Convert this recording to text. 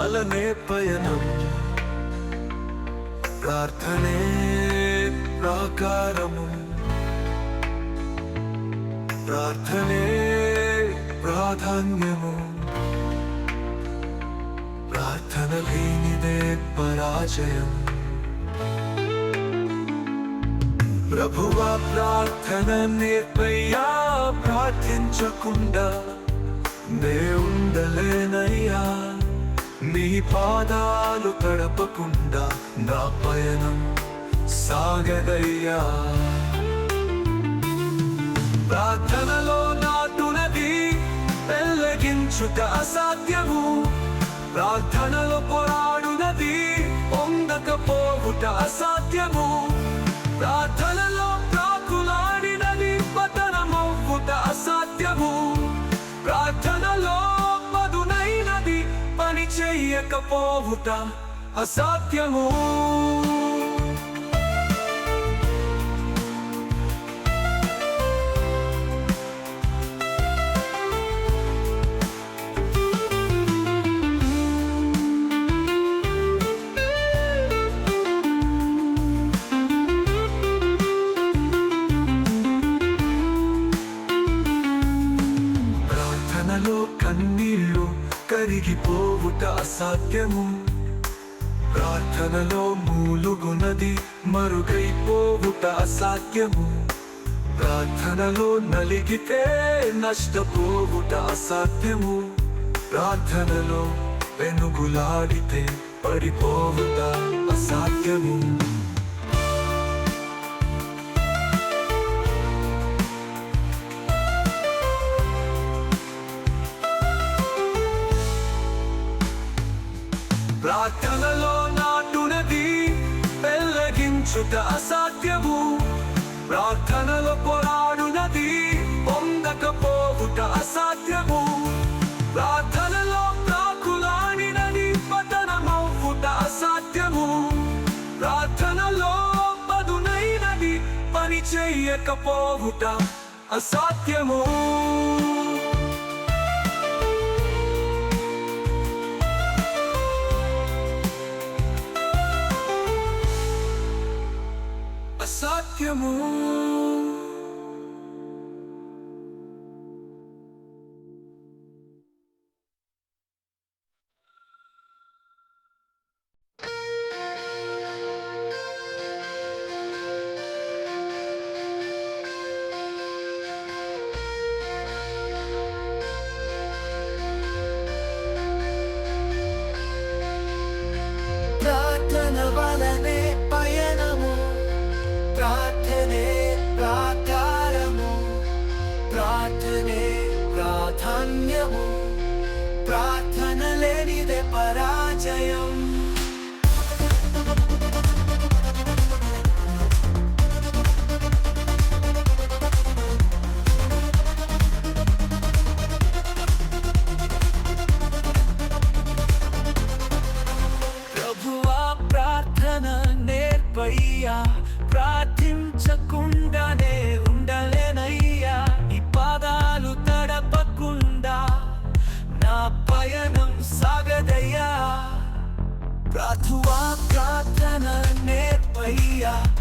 వలనే పయనం. ప్రార్థనే ప్రాకారము. ప్రార్థనే ప్రాధాన్యము. ప్రార్థన లేనిదే పరాజయం. ప్రభువా ప్రార్థన నేర్పయ్యా ప్రార్థించకుండా పాదాలు గడపకుండా నా పయనం సాగదయ్యా. ప్రార్థనలో నాటునది పెళ్ళగించుట అసాధ్యము. ప్రార్థనలో పోరాడునది పొందకపోవుట అసాధ్యము. లేకపోవుట అసాధ్యము. కన్నీళ్ళు కరిగిపోవుట అసాధ్యము. ప్రార్థనలో మూలుగునది మరుగైపోవుట అసాధ్యము. ప్రార్థనలో నలిగితే నష్టపోవుట అసాధ్యము. ప్రార్థనలో వెనుగులాడితే పడిపోవుట అసాధ్యము. పెళ్ళగించుట అసాధ్యము. ప్రార్థనలో పొరాడునది పొందకపోవుట అసాధ్యము. ప్రార్థనలో ప్రాకులాడినది పతనమవుట అసాధ్యము. ప్రార్థనలో పదునైనది పని చెయ్యకపోవుట అసాధ్యము. అసాధ్యము పరాజయం. నేర్పయ్యా